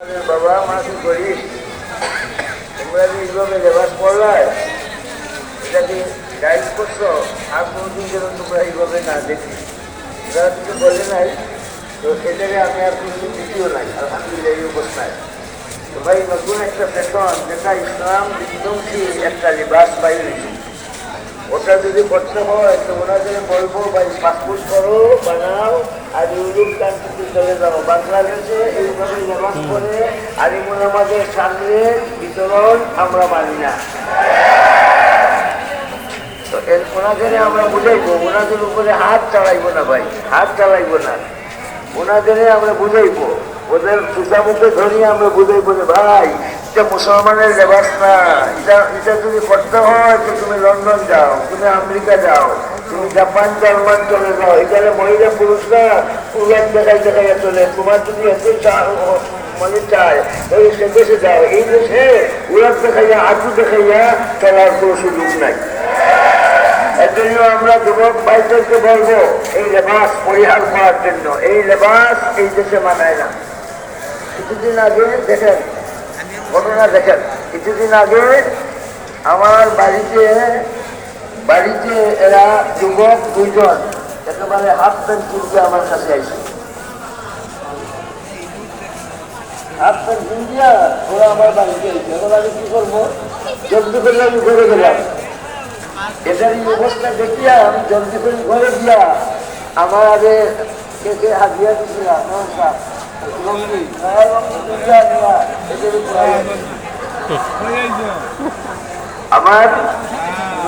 বাবা মাকে করিস তোমরা যে এইভাবে লেবাস পড়লায় এটা কি গাইড করছ? আর কোনোদিন যেন তোমরা এইভাবে না দেখি। যারা কিছু বলে নাই। তো সেটাকে আমি আর কিছু দ্বিতীয় নাই। আলহামদুলিল্লাহ, এই অবস্থায়। তো ভাই, নতুন একটা ফ্যাশন যেটা ইসলাম বিধ্বংসী একটা লিবাস বাইরেছি ওটা যদি করতে হয়, তো ওনাদের বলব, ভাই পাসপোর্ট করো, বানাও। আর ইউরোপ কান্ট্রিতে চলে যাও বাংলাদেশে এইভাবে করে আলিমুল আমাদের সামনে বিতরণ আমরা মানি না। তো এর ওনাদের আমরা বুঝাইবো। ওনাদের উপরে হাত চালাইবো না ভাই হাত চালাইবো না। ওনাদের আমরা বুঝাইবো। ওদের সুতা মুখে ধরিয়ে আমরা বুঝাইবো যে ভাই এটা মুসলমানের লেবাস না। এটা এটা যদি করতে হয় তো তুমি লন্ডন যাও তুমি আমেরিকা যাও। তুমি জাপান জার্মান চলে যাও। এখানে মহিলা পুরুষরা উল্লাস দেখাই দেখাইয়া চলে তোমার যদি এত মানে চায়, তাহলে সে দেশে যাও। এই দেশে উল্লাস দেখাইয়া আঁচু দেখাইয়া চলার কোনো সুযোগ নাই। এর জন্য আমরা যুবক ভাইদেরকে বলব, এই লেবাস পরিহার করার জন্য। এই লেবাস এই দেশে মানায় না। কিছুদিন আগে দেখেন, ঘটনা দেখেন। কিছুদিন আগে আমার বাড়িতে বাড়িতে এরা যুবক দুইজন একেবারে হাফ প্যান্ট কিনতে আমার কাছে আইসে হাফ প্যান্ট কিনতিয়া ওরা আমার বাড়িতে আইসে এবার আমি কি করব? জলদি করে আমি ঘরে গেলাম। এটার এই অবস্থা দেখিয়া আমি জলদি করে ঘরে আমার আগে কে কে হাজিয়া দিছিলাম নমস্কার লঙ্গি লঙ্গি দিয়া দিয়া, এদের আমার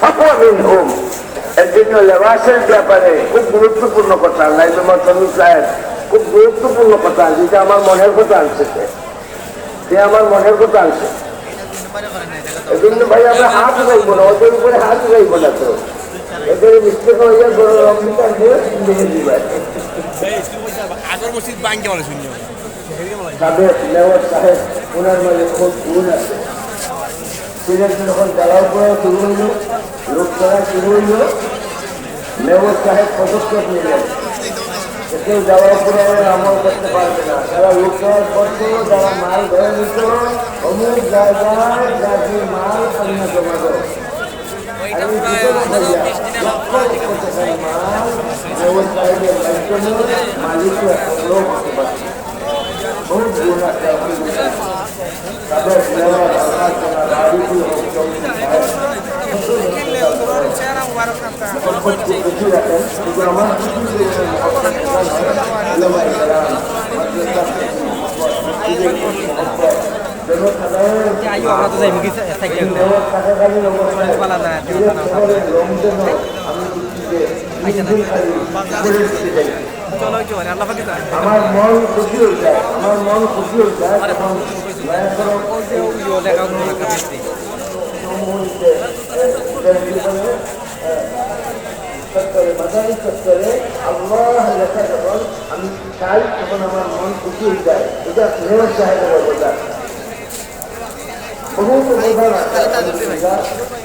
ফাহুয়া মিনহুম। এর জন্য লেবাসের ব্যাপারে খুব গুরুত্বপূর্ণ কথা লাইবে মাতামি সাহেব, খুব গুরুত্বপূর্ণ কথা, যেটা আমার মনের কথা আনছে সে। আমার মনের কথা আনছে। এই জন্য ভাই আমরা হাত উঠাইবো না, ওদের উপরে হাত উঠাইবো না তো। এদের মিস্টেক হইয়া বড় রমজান দিয়ে গুণ আছে। যখন জ্বালাও করা শুরু হইল লোক করা শুরু হইল, মেয়র সাহেব পদক্ষেপ নিলেন। কেউ জ্বালাও করে আমল করতে পারবে না। যারা লোক করার করতো যারা মাল ধরে নিত, অমুক জায়গায় গাড়ি মাল অন্য জমা দেয়। আমার মানে মন খুশি হয়ে যায়। আমার মন খুশি হয়ে যায়। তখন চত্বরে মাদারি চত্বরে আল্লাহ লেখা যখন আমি চাই তখন আমার মন খুশি হয়ে যায়। এটা বহুত প্রধান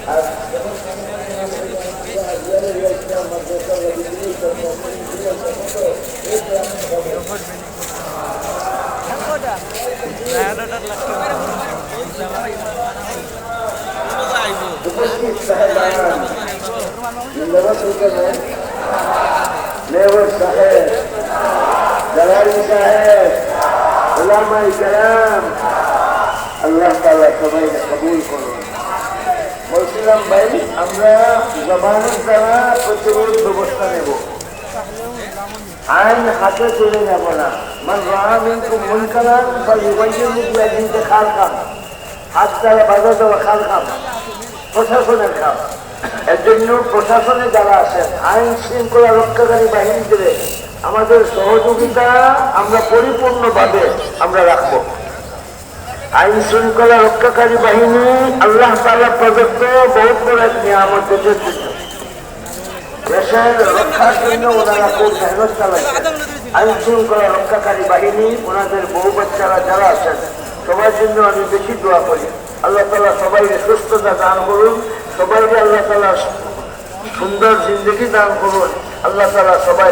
আর উপস্থিত সাহেব জালালি সাহেব ওলামাই কালাম বলছিলাম ভাই, আমরা জবানের দ্বারা প্রতিরোধ ব্যবস্থা নেব আইন হাতে তুলে নেব না। মান রামিনকুম মুনকারান ফালিউবাইয়িনহু বিয়াদিহি খালকাম হাত দ্বারা বাধা দেওয়া খালকাম প্রশাসনের কাজ এর জন্য প্রশাসনে যারা আছেন, আইন শৃঙ্খলা রক্ষাকারী বাহিনীদের আমাদের সহযোগিতা আমরা পরিপূর্ণভাবে আমরা রাখব। আইন শৃঙ্খলা রক্ষাকারী বাহিনী আল্লাহ তালা প্রদত্ত বহুত বড় এক নিয়ামত দেশের জন্য। দেশের রক্ষার জন্য ওনারা খুব মেহনত চালাচ্ছেন। আইন শৃঙ্খলা রক্ষাকারী বাহিনী, ওনাদের বহু বাচ্চারা যারা আছেন, সবার জন্য আমি বেশি দোয়া করি। আল্লাহ তালা সবাইকে সুস্থতা দান করুন। সবাইকে আল্লাহ তালা সুন্দর জিন্দগি দান করুন। আল্লাহ তালা সবাই